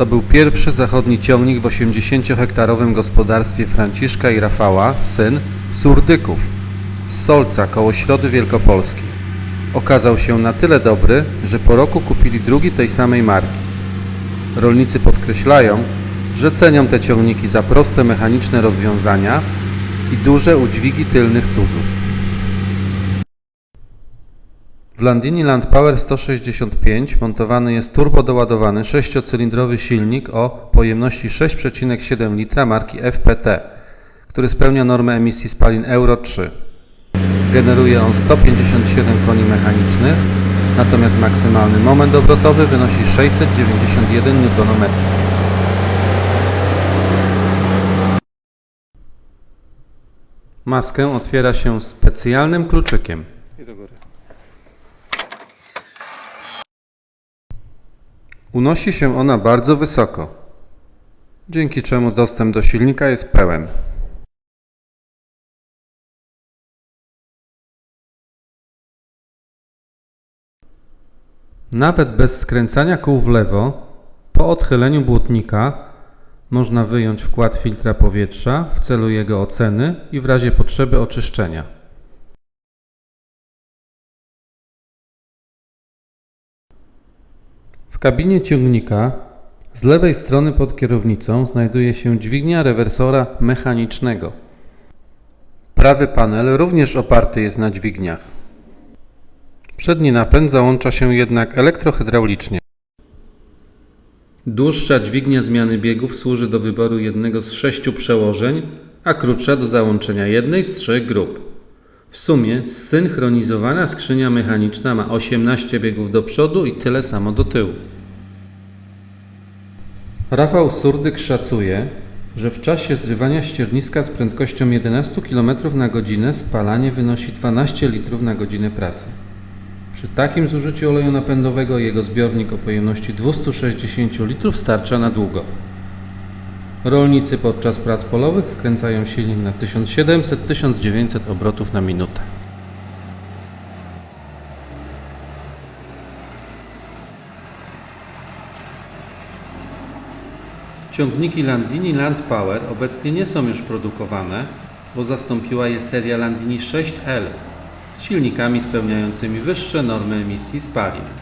To był pierwszy zachodni ciągnik w 80-hektarowym gospodarstwie Franciszka i Rafała, syn Surdyków, z Solca koło Środy Wielkopolskiej. Okazał się na tyle dobry, że po roku kupili drugi tej samej marki. Rolnicy podkreślają, że cenią te ciągniki za proste mechaniczne rozwiązania i duże udźwigi tylnych tuzów. W Landini Land Power 165 montowany jest turbodoładowany sześciocylindrowy silnik o pojemności 6,7 litra marki FPT, który spełnia normę emisji spalin Euro 3. Generuje on 157 koni mechanicznych, natomiast maksymalny moment obrotowy wynosi 691 Nm. Maskę otwiera się specjalnym kluczykiem. I do góry. Unosi się ona bardzo wysoko, dzięki czemu dostęp do silnika jest pełen. Nawet bez skręcania kół w lewo, po odchyleniu błotnika można wyjąć wkład filtra powietrza w celu jego oceny i w razie potrzeby oczyszczenia. Kabinie ciągnika z lewej strony pod kierownicą znajduje się dźwignia rewersora mechanicznego. Prawy panel również oparty jest na dźwigniach. Przedni napęd załącza się jednak elektrohydraulicznie. Dłuższa dźwignia zmiany biegów służy do wyboru jednego z sześciu przełożeń, a krótsza do załączenia jednej z trzech grup. W sumie zsynchronizowana skrzynia mechaniczna ma 18 biegów do przodu i tyle samo do tyłu. Rafał Surdyk szacuje, że w czasie zrywania ścierniska z prędkością 11 km na godzinę spalanie wynosi 12 litrów na godzinę pracy. Przy takim zużyciu oleju napędowego jego zbiornik o pojemności 260 litrów starcza na długo. Rolnicy podczas prac polowych wkręcają silnik na 1700-1900 obrotów na minutę. Ciągniki Landini Land Power obecnie nie są już produkowane, bo zastąpiła je seria Landini 6L z silnikami spełniającymi wyższe normy emisji spalin.